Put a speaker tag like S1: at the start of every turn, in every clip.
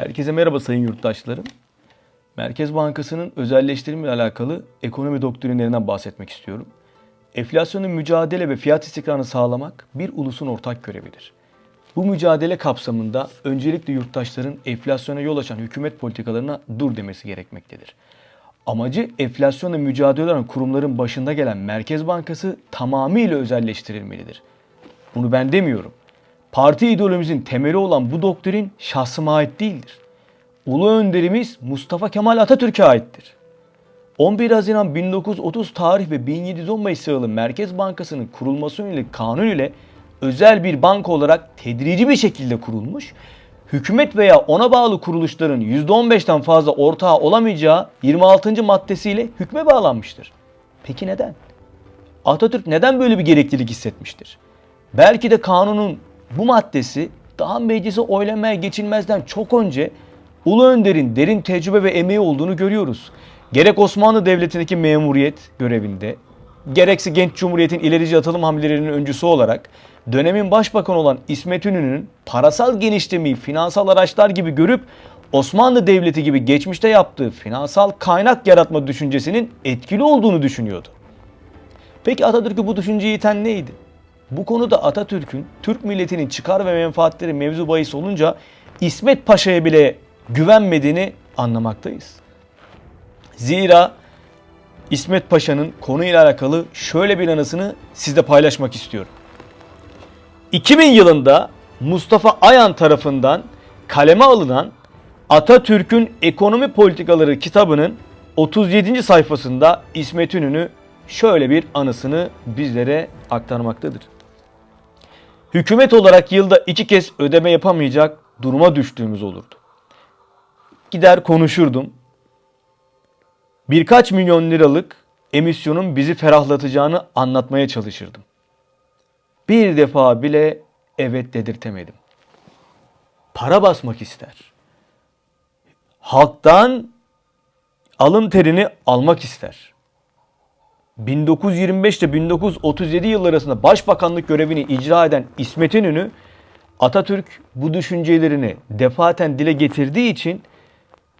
S1: Herkese merhaba sayın yurttaşlarım. Merkez Bankası'nın özelleştirme ile alakalı ekonomi doktrinlerinden bahsetmek istiyorum. Enflasyonun mücadele ve fiyat istikrarını sağlamak bir ulusun ortak görevidir. Bu mücadele kapsamında öncelikle yurttaşların enflasyona yol açan hükümet politikalarına dur demesi gerekmektedir. Amacı enflasyonla mücadele eden kurumların başında gelen Merkez Bankası tamamıyla özelleştirilmelidir. Bunu ben demiyorum. Parti ideolojimizin temeli olan bu doktrin şahsıma ait değildir. Ulu önderimiz Mustafa Kemal Atatürk'e aittir. 11 Haziran 1930 tarih ve 1710 Mayıs yılı Merkez Bankası'nın kurulması yönelik kanun ile özel bir banka olarak tedrici bir şekilde kurulmuş, hükümet veya ona bağlı kuruluşların %15'ten fazla ortağı olamayacağı 26. maddesiyle hükme bağlanmıştır. Peki neden? Atatürk neden böyle bir gereklilik hissetmiştir? Belki de kanunun bu maddesi daha meclise oylamaya geçilmezden çok önce Ulu Önder'in derin tecrübe ve emeği olduğunu görüyoruz. Gerek Osmanlı Devleti'ndeki memuriyet görevinde, gerekse Genç Cumhuriyet'in ilerici atılım hamlelerinin öncüsü olarak dönemin başbakanı olan İsmet İnönü'nün parasal genişlemeyi finansal araçlar gibi görüp Osmanlı Devleti gibi geçmişte yaptığı finansal kaynak yaratma düşüncesinin etkili olduğunu düşünüyordu. Peki Atatürk'ü bu düşünceyi iten neydi? Bu konuda Atatürk'ün Türk milletinin çıkar ve menfaatleri mevzu bahis olunca İsmet Paşa'ya bile güvenmediğini anlamaktayız. Zira İsmet Paşa'nın konuyla alakalı şöyle bir anısını sizle paylaşmak istiyorum. 2000 yılında Mustafa Ayan tarafından kaleme alınan Atatürk'ün Ekonomi Politikaları kitabının 37. sayfasında İsmet İnönü şöyle bir anısını bizlere aktarmaktadır. Hükümet olarak yılda iki kez ödeme yapamayacak duruma düştüğümüz olurdu. Gider konuşurdum. Birkaç milyon liralık emisyonun bizi ferahlatacağını anlatmaya çalışırdım. Bir defa bile evet dedirtemedim. Para basmak ister. Halktan alın terini almak ister. 1925 ile 1937 yılları arasında başbakanlık görevini icra eden İsmet İnönü Atatürk bu düşüncelerini defaten dile getirdiği için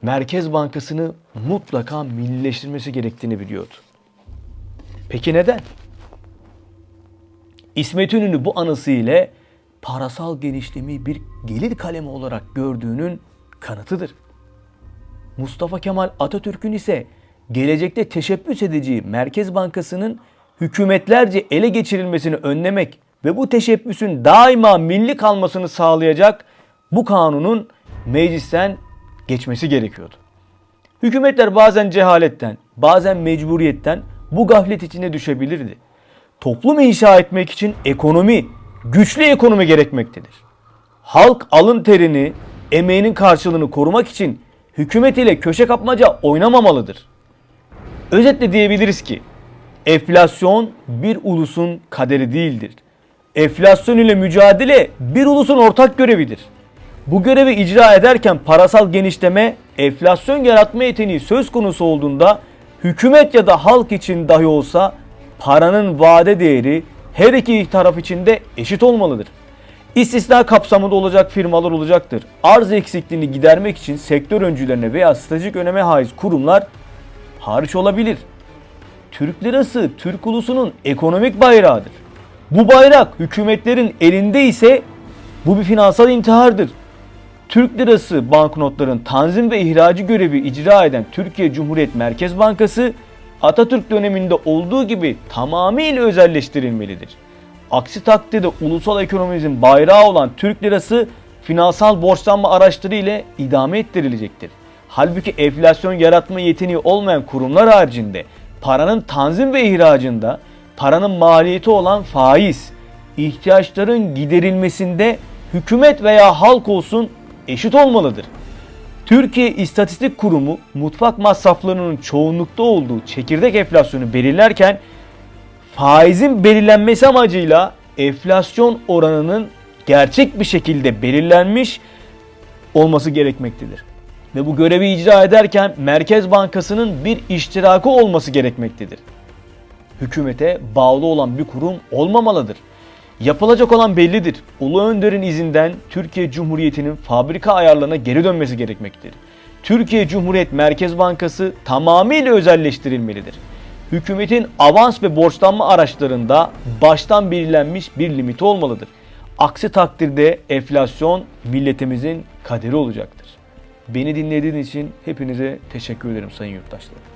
S1: Merkez Bankası'nı mutlaka millileştirmesi gerektiğini biliyordu. Peki neden? İsmet İnönü bu anısı ile parasal genişlemeyi bir gelir kalemi olarak gördüğünün kanıtıdır. Mustafa Kemal Atatürk'ün ise gelecekte teşebbüs edeceği Merkez Bankası'nın hükümetlerce ele geçirilmesini önlemek ve bu teşebbüsün daima milli kalmasını sağlayacak bu kanunun meclisten geçmesi gerekiyordu. Hükümetler bazen cehaletten, bazen mecburiyetten bu gaflet içine düşebilirdi. Toplum inşa etmek için ekonomi, güçlü ekonomi gerekmektedir. Halk alın terini, emeğinin karşılığını korumak için hükümet ile köşe kapmaca oynamamalıdır. Özetle diyebiliriz ki enflasyon bir ulusun kaderi değildir. Enflasyon ile mücadele bir ulusun ortak görevidir. Bu görevi icra ederken parasal genişleme, enflasyon yaratma yeteneği söz konusu olduğunda hükümet ya da halk için dahi olsa paranın vade değeri her iki taraf için de eşit olmalıdır. İstisna kapsamında olacak firmalar olacaktır. Arz eksikliğini gidermek için sektör öncülerine veya stratejik öneme haiz kurumlar hariç olabilir. Türk lirası Türk ulusunun ekonomik bayrağıdır. Bu bayrak hükümetlerin elinde ise bu bir finansal intihardır. Türk lirası banknotların tanzim ve ihracı görevi icra eden Türkiye Cumhuriyet Merkez Bankası Atatürk döneminde olduğu gibi tamamıyla özelleştirilmelidir. Aksi takdirde ulusal ekonomimizin bayrağı olan Türk lirası finansal borçlanma araçları ile idame ettirilecektir. Halbuki enflasyon yaratma yeteneği olmayan kurumlar haricinde paranın tanzim ve ihracında paranın maliyeti olan faiz, ihtiyaçların giderilmesinde hükümet veya halk olsun eşit olmalıdır. Türkiye İstatistik Kurumu mutfak masraflarının çoğunlukta olduğu çekirdek enflasyonu belirlerken faizin belirlenmesi amacıyla enflasyon oranının gerçek bir şekilde belirlenmiş olması gerekmektedir. Ve bu görevi icra ederken Merkez Bankası'nın bir iştirakı olması gerekmektedir. Hükümete bağlı olan bir kurum olmamalıdır. Yapılacak olan bellidir. Ulu Önder'in izinden Türkiye Cumhuriyeti'nin fabrika ayarlarına geri dönmesi gerekmektedir. Türkiye Cumhuriyet Merkez Bankası tamamıyla özelleştirilmelidir. Hükümetin avans ve borçlanma araçlarında baştan belirlenmiş bir limiti olmalıdır. Aksi takdirde enflasyon milletimizin kaderi olacaktır. Beni dinlediğiniz için hepinize teşekkür ederim sayın yurttaşlarım.